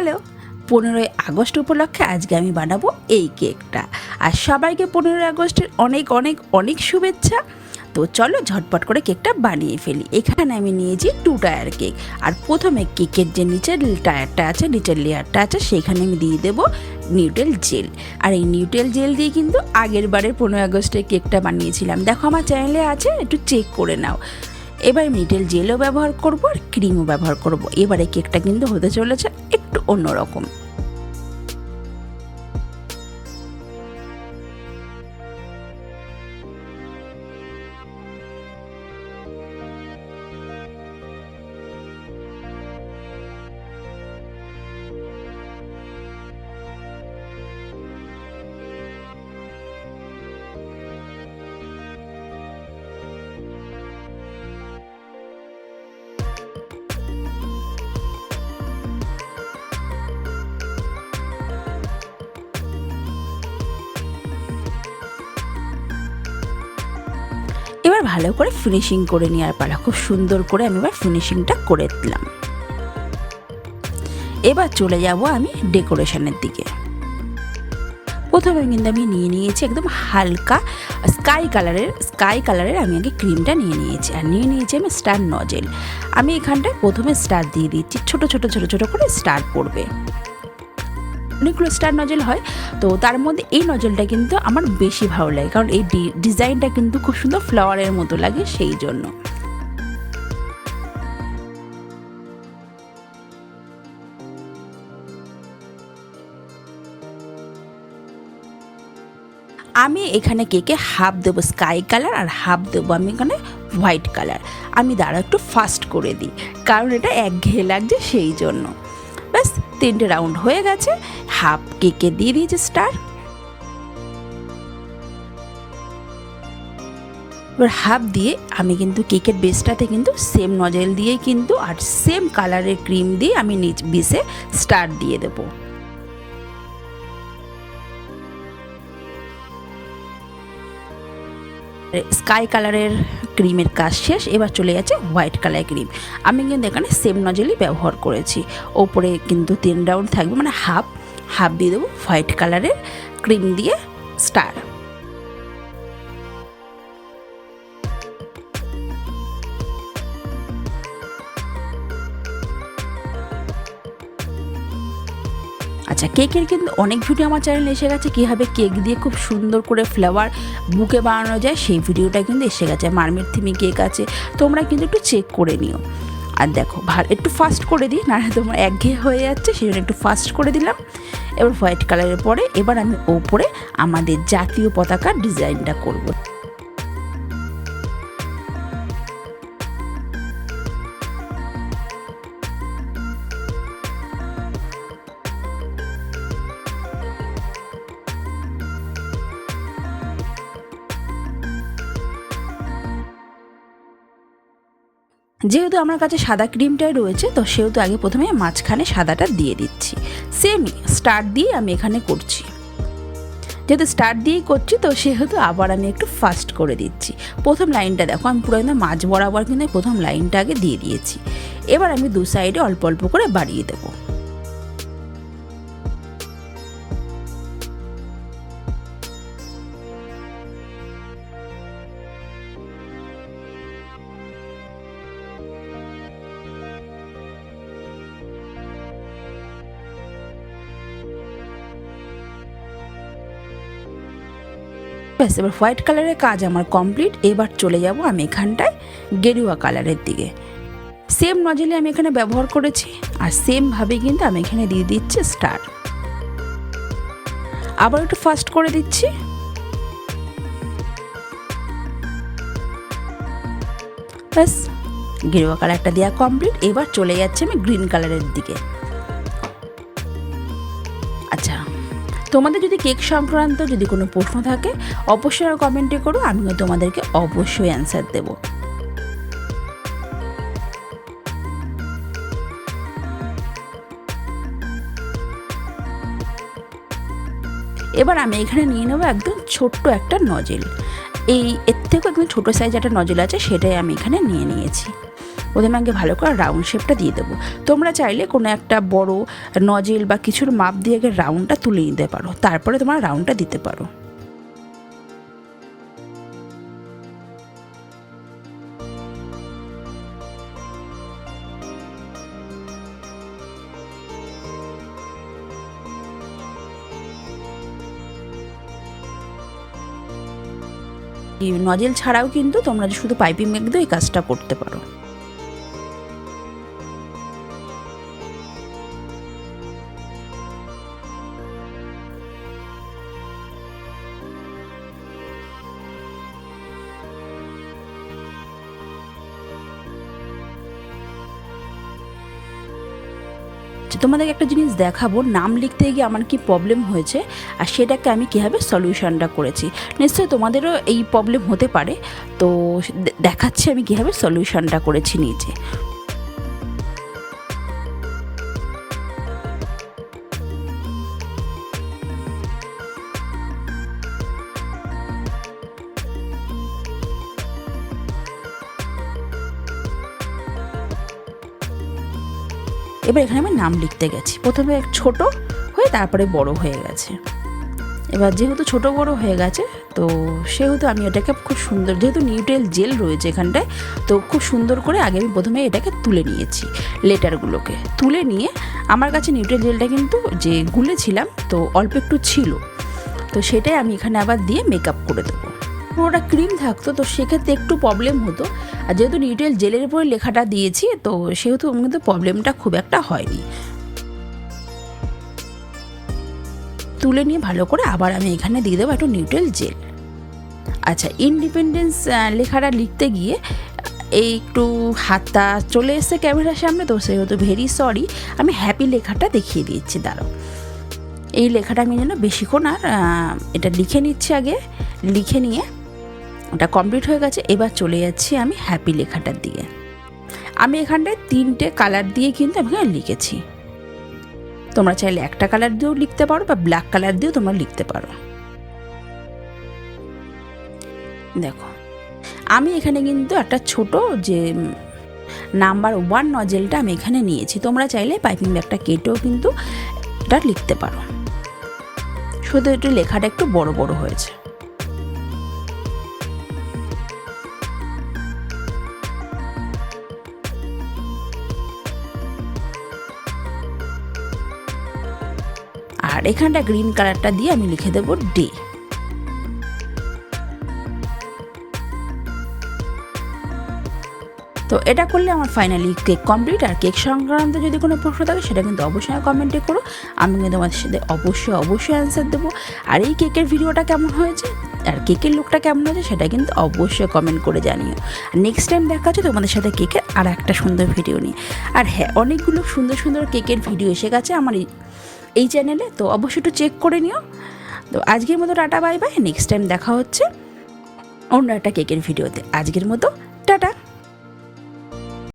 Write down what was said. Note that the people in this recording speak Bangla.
হ্যালো পনেরোই আগস্ট উপলক্ষে আজকে আমি বানাবো এই কেকটা। আর সবাইকে পনেরোই আগস্টের অনেক অনেক অনেক শুভেচ্ছা। তো চলো ঝটপট করে কেকটা বানিয়ে ফেলি। এখানে আমি নিয়েছি টু টায়ার কেক আর প্রথমে কেকের যে নিচের টায়ারটা আছে, নিচের লেয়ারটা আছে, সেখানে আমি দিয়ে দেবো নিউটেল জেল আর এই নিউটেল জেল দিয়ে কিন্তু আগের বারের পনেরোই আগস্টে কেকটা বানিয়েছিলাম। দেখো আমার চ্যানেলে আছে, একটু চেক করে নাও। এবার নিউটেল জেলও ব্যবহার করব আর ক্রিমও ব্যবহার করব। এবারে কেকটা কিন্তু হতে চলেছে অন্যরকম। এবার ভালো করে ফিনিশিং করে নেওয়ার পালা। খুব সুন্দর করে আমি এবার ফিনিশিংটা করে দিলাম। এবার চলে যাব আমি ডেকোরেশনের দিকে। প্রথমে কিন্তু আমি নিয়ে নিয়েছি একদম হালকা স্কাই কালারের স্কাই কালারের আমি আগে ক্রিমটা নিয়ে নিয়েছি। আর নিয়ে নিয়েছি আমি স্টার নজেল আমি এখানটায় প্রথমে স্টার দিয়ে দিচ্ছি। ছোট ছোট ছোট ছোট করে স্টার পড়বে। অনেকগুলো স্টার নজেল হয়, তো তার মধ্যে এই নজলটা কিন্তু আমার বেশি ভালো লাগে। কারণ এই ডিজাইনটা কিন্তু খুব সুন্দর ফ্লাওয়ারের মতো লাগে সেই জন্য। আমি এখানে কেকে হাফ দেবো স্কাই কালার আর হাফ দেবো আমি এখানে হোয়াইট কালার আমি দাঁড়া একটু ফাস্ট করে দিই, কারণ এটা একঘেয়ে লাগছে সেই জন্য। ব্যাস তিনটে রাউন্ড হয়ে গেছে। হাফ কেকে দিয়ে দিয়েছে স্টার এবার হাফ দিয়ে আমি কিন্তু কেকের বেসটাতে কিন্তু সেম নজেল দিয়ে কিন্তু আর সেম কালারের ক্রিম দিয়ে আমি নিচ বেসে স্টার দিয়ে দেবো। স্কাই কালারের ক্রিমের কাজ শেষ, এবার চলে যাচ্ছে হোয়াইট কালার ক্রিম। আমি কিন্তু এখানে সেম নজেলই ব্যবহার করেছি। ওপরে কিন্তু তিন রাউন্ড থাকবে মানে হাফ হাফ দিয়ে দেবো হোয়াইট কালারের ক্রিম দিয়ে স্টার আচ্ছা কেকের কিন্তু অনেক ভিডিও আমার চ্যানেলে এসে গেছে, কীভাবে কেক দিয়ে খুব সুন্দর করে ফ্লেভার বুকে বানানো যায়, সেই ভিডিওটা কিন্তু এসে গেছে, মারমের থিমি কেক আছে, তোমরা কিন্তু একটু চেক করে নিও। আর দেখো ভালো একটু ফাস্ট করে দিই নাহলে তোমার একঘেয়ে হয়ে যাচ্ছে সেই জন্য একটু ফাস্ট করে দিলাম। এবার হোয়াইট কালারের পরে, এবার আমি ওপরে আমাদের জাতীয় পতাকার ডিজাইনটা করব। যেহেতু আমার কাছে সাদা ক্রিমটাই রয়েছে, তো সেহেতু আগে প্রথমে মাঝখানে সাদাটা দিয়ে দিচ্ছি। সেমই স্টার্ট দিয়ে আমি এখানে করছি। যেহেতু স্টার্ট দিয়েই করছি, তো সেহেতু আবার আমি একটু ফাস্ট করে দিচ্ছি। প্রথম লাইনটা দেখো, আমি পুরো একদম মাছ বরাবর কিন্তু প্রথম লাইনটা আগে দিয়ে দিয়েছি। এবার আমি দু সাইডে অল্প অল্প করে বাড়িয়ে দেবো। ব্যাস, এবার হোয়াইট কালারের কাজ আমার কমপ্লিট। এবার চলে যাব আমি এখানটায় গেরুয়া কালারের দিকে। সেম নজলে আমি এখানে ব্যবহার করেছি, আর সেমভাবে কিন্তু আমি এখানে দিয়ে দিচ্ছি স্টার। আবার একটু ফাস্ট করে দিচ্ছি। ব্যাস, গেরুয়া কালারটা দেওয়া কমপ্লিট। এবার চলে যাচ্ছে আমি গ্রিন কালারের দিকে। আচ্ছা তোমাদের যদি কেক সংক্রান্ত যদি কোনো প্রশ্ন থাকে, অবশ্যই কমেন্টে করো, আমিও তোমাদেরকে অবশ্যই অ্যান্সার দেবো। এবার আমি এখানে নিয়ে নেব একদম ছোট্ট একটা নজেল। এই, এর থেকেও একদম ছোটো সাইজ একটা নজেল আছে, সেটাই আমি এখানে নিয়ে নিয়েছি। প্রথমে আগে ভালো করে রাউন্ড শেপটা দিয়ে দেবো। তোমরা চাইলে কোনো একটা বড় নজেল বা কিছুর মাপ দিয়ে আগে রাউন্ডটা তুলে নিতে পারো। তারপরে তোমরা রাউন্ডটা দিতে পারো। নজেল ছাড়াও কিন্তু তোমরা শুধু পাইপিং মেঘ দিয়ে এই কাজটা করতে পারো। তোমাদেরকে একটা জিনিস দেখাবো, নাম লিখতে গিয়ে আমার কি প্রবলেম হয়েছে আর সেটাকে আমি কীভাবে সলিউশনটা করেছি। নিশ্চয়ই তোমাদেরও এই প্রবলেম হতে পারে। তো দেখাচ্ছি আমি কীভাবে সলিউশনটা করেছি নিচে এবার এখানে আমি নাম লিখতে গেছি। প্রথমে ছোট হয়ে তারপরে বড় হয়ে গেছে। এবার যেহেতু ছোট বড় হয়ে গেছে, তো সেহেতু আমি এটাকে খুব সুন্দর, যেহেতু নিউট্রেল জেল রয়েছে এখানটায়, তো খুব সুন্দর করে আগে আমি প্রথমে এটাকে তুলে নিয়েছি লেটারগুলোকে তুলে নিয়ে আমার কাছে নিউট্রেল জেলটা কিন্তু যে গুলেছিলাম, তো অল্প একটু ছিল। তো সেটাই আমি এখানে আবার দিয়ে মেকআপ করে দেবো। পুরোটা ক্রিম থাকতো, তো সেক্ষেত্রে একটু প্রবলেম হতো। আর যেহেতু নিউট্রেল জেলের উপরে লেখাটা দিয়েছি, তো সেহেতু কিন্তু প্রবলেমটা খুব একটা হয়নি। তুলে নিয়ে ভালো করে আবার আমি এখানে দিয়ে দেবো একটু নিউট্রেল জেল আচ্ছা ইন্ডিপেন্ডেন্স লেখাটা লিখতে গিয়ে এই একটু হাতটা চলে এসছে ক্যামেরার সামনে, তো সেহেতু ভেরি সরি আমি হ্যাপি লেখাটা দেখিয়ে দিচ্ছি, দাঁড়াও। এই লেখাটা আমি যেন বেশিক্ষণ আর এটা লিখে নিচ্ছি আগে, লিখে নিয়ে ওটা কমপ্লিট হয়ে গেছে। এবার চলে যাচ্ছি আমি হ্যাপি লেখাটার দিকে। আমি এখানটায় তিনটে কালার দিয়ে কিন্তু আমি লিখেছি। তোমরা চাইলে একটা কালার দিয়েও লিখতে পারো বা ব্ল্যাক কালার দিয়েও তোমরা লিখতে পারো। দেখো, আমি এখানে কিন্তু একটা ছোট যে নাম্বার ওয়ান নজেলটা আমি এখানে নিয়েছি। তোমরা চাইলে পাইপিং ব্যাগটা কেটেও কিন্তু এটা লিখতে পারো। শুধু একটু লেখাটা একটু বড় বড় হয়েছে। আর এখানটা গ্রিন কালারটা দিয়ে আমি লিখে দেবো ডে তো এটা করলে আমার ফাইনালি কেক কমপ্লিট আর কেক সংক্রান্ত যদি কোনো প্রশ্ন থাকে, সেটা কিন্তু অবশ্যই কমেন্টে করো। আমি কিন্তু তোমাদের সাথে অবশ্যই অবশ্যই অ্যান্সার দেবো। আর এই কেকের ভিডিওটা কেমন হয়েছে, আর কেকের লুকটা কেমন হয়েছে, সেটা কিন্তু অবশ্যই কমেন্ট করে জানিও। আর নেক্সট টাইম দেখা হচ্ছে, তোমাদের সাথে কেকের আর একটা সুন্দর ভিডিও নিয়ে। আর হ্যাঁ অনেকগুলো সুন্দর সুন্দর কেকের ভিডিও এসে গেছে, আমার এই চ্যানেলে, তো অবশ্যই একটু চেক করে নিও। তো আজকের মতো tata bye bye next time দেখা হচ্ছে অন্য একটা কেকের ভিডিওতে আজকের মতো, টাটা।